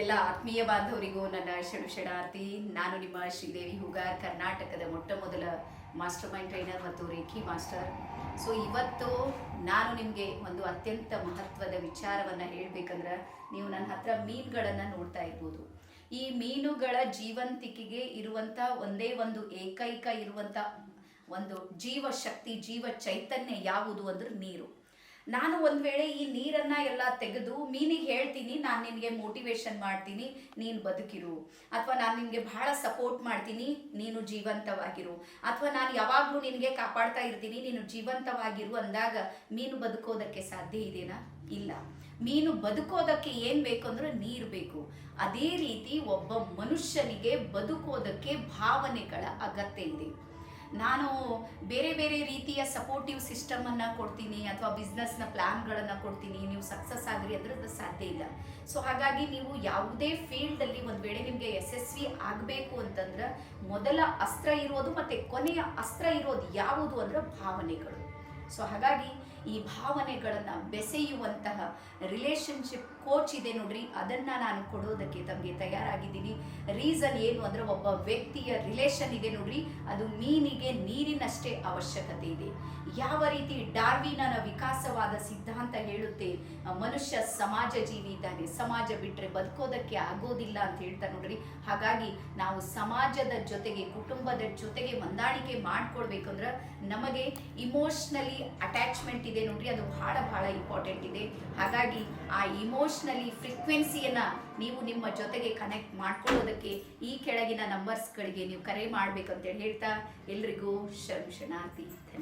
ಎಲ್ಲ ಆತ್ಮೀಯ ಬಾಂಧವರಿಗೂ ನನ್ನ ಶಡಾರ್ತಿ ನಾನು ನಿಮ್ಮ ಶ್ರೀದೇವಿ ಹುಗಾರ್, ಕರ್ನಾಟಕದ ಮೊಟ್ಟ ಮೊದಲ ಮಾಸ್ಟರ್ ಮೈಂಡ್ ಟ್ರೈನರ್ ಮತ್ತು ರೇಖಿ ಮಾಸ್ಟರ್. ಸೊ ಇವತ್ತು ನಾನು ನಿಮಗೆ ಒಂದು ಅತ್ಯಂತ ಮಹತ್ವದ ವಿಚಾರವನ್ನು ಹೇಳಬೇಕಂದ್ರೆ ನೀವು ನನ್ನ ಹತ್ರ ಮೀನುಗಳನ್ನು ನೋಡ್ತಾ ಇರ್ಬೋದು. ಈ ಮೀನುಗಳ ಜೀವಂತಿಕೆಗೆ ಇರುವಂಥ ಒಂದೇ ಒಂದು ಏಕೈಕ ಇರುವಂಥ ಒಂದು ಜೀವ ಶಕ್ತಿ ಜೀವ ಚೈತನ್ಯ ಯಾವುದು ಅಂದ್ರೆ ನೀರು. ನಾನು ಒಂದ್ ವೇಳೆ ಈ ನೀರನ್ನ ಎಲ್ಲ ತೆಗೆದು ಮೀನಿಗೆ ಹೇಳ್ತೀನಿ, ನಾನು ನಿನಗೆ ಮೋಟಿವೇಶನ್ ಮಾಡ್ತೀನಿ, ನೀನು ಬದುಕಿರು. ಅಥವಾ ನಾನು ನಿನಗೆ ಬಹಳ ಸಪೋರ್ಟ್ ಮಾಡ್ತೀನಿ, ನೀನು ಜೀವಂತವಾಗಿರು. ಅಥವಾ ನಾನು ಯಾವಾಗಲೂ ನಿನಗೆ ಕಾಪಾಡ್ತಾ ಇರ್ತೀನಿ, ನೀನು ಜೀವಂತವಾಗಿರು ಅಂದಾಗ ಮೀನು ಬದುಕೋದಕ್ಕೆ ಸಾಧ್ಯ ಇದೆನಾ? ಇಲ್ಲ. ಮೀನು ಬದುಕೋದಕ್ಕೆ ಏನು ಬೇಕು ಅಂದ್ರೆ ನೀರು ಬೇಕು. ಅದೇ ರೀತಿ ಒಬ್ಬ ಮನುಷ್ಯನಿಗೆ ಬದುಕೋದಕ್ಕೆ ಭಾವನೆಗಳ ಅಗತ್ಯ ಇದೆ. ನಾನು ಬೇರೆ ಬೇರೆ ರೀತಿಯ ಸಪೋರ್ಟಿವ್ ಸಿಸ್ಟಮನ್ನು ಕೊಡ್ತೀನಿ ಅಥವಾ ಬಿಸ್ನೆಸ್ನ ಪ್ಲ್ಯಾನ್ಗಳನ್ನು ಕೊಡ್ತೀನಿ. ನೀವು ಸಕ್ಸಸ್ ಆಗ್ರಿ ಅಂದ್ರೆ ಅದು ಸಾಧ್ಯ ಇಲ್ಲ. ಸೊ ಹಾಗಾಗಿ ನೀವು ಯಾವುದೇ ಫೀಲ್ಡಲ್ಲಿ ಒಂದು ವೇಳೆ ನಿಮಗೆ ಯಶಸ್ವಿ ಆಗಬೇಕು ಅಂತಂದ್ರೆ ಮೊದಲ ಅಸ್ತ್ರ ಇರೋದು ಮತ್ತು ಕೊನೆಯ ಅಸ್ತ್ರ ಇರೋದು ಯಾವುದು ಅಂದ್ರೆ ಭಾವನೆಗಳು. ಸೊ ಹಾಗಾಗಿ ಈ ಭಾವನೆಗಳನ್ನು ಬೆಸೆಯುವಂತಹ ರಿಲೇಶನ್ಶಿಪ್ ಕೋಚ್ ಇದೆ ನೋಡ್ರಿ. ಅದನ್ನ ನಾನು ಕೊಡೋದಕ್ಕೆ ತಮಗೆ ತಯಾರಾಗಿದ್ದೀನಿ. ರೀಸನ್ ಏನು ಅಂದ್ರೆ ಒಬ್ಬ ವ್ಯಕ್ತಿಯ ರಿಲೇಶನ್ ಇದೆ ನೋಡ್ರಿ. ಅದು ಮೀನಿಗೆ ನೀರಿನಷ್ಟೇ ಅವಶ್ಯಕತೆ ಇದೆ. ಯಾವ ರೀತಿ ಡಾರ್ವಿನನ ವಿಕಾಸವಾದ ಸಿದ್ಧಾಂತ ಹೇಳುತ್ತೆ, ಮನುಷ್ಯ ಸಮಾಜ ಜೀವಿ ಇದ್ದಾನೆ, ಸಮಾಜ ಬಿಟ್ಟರೆ ಬದುಕೋದಕ್ಕೆ ಆಗೋದಿಲ್ಲ ಅಂತ ಹೇಳ್ತಾರೆ ನೋಡ್ರಿ. ಹಾಗಾಗಿ ನಾವು ಸಮಾಜದ ಜೊತೆಗೆ, ಕುಟುಂಬದ ಜೊತೆಗೆ ಹೊಂದಾಣಿಕೆ ಮಾಡ್ಕೊಳ್ಬೇಕಂದ್ರೆ ನಮಗೆ ಇಮೋಷ್ನಲಿ ಅಟ್ಯಾಚ್ಮೆಂಟ್ ಇದೆ ನೋಡ್ರಿ, ಅದು ಬಹಳ ಬಹಳ ಇಂಪಾರ್ಟೆಂಟ್ ಇದೆ. ಹಾಗಾಗಿ ಆ ಇಮೋಷ್ನಲಿ ಫ್ರೀಕ್ವೆನ್ಸಿಯನ್ನ ನೀವು ನಿಮ್ಮ ಜೊತೆಗೆ ಕನೆಕ್ಟ್ ಮಾಡ್ಕೊಳ್ಳೋದಕ್ಕೆ ಈ ಕೆಳಗಿನ ನಂಬರ್ಸ್ಗಳಿಗೆ ನೀವು ಕರೆ ಮಾಡ್ಬೇಕಂತೇಳಿ ಹೇಳ್ತಾ, ಎಲ್ರಿಗೂ ಶರಣು ಶರಣಾರ್ಥಿ, ಧನ್ಯವಾದ.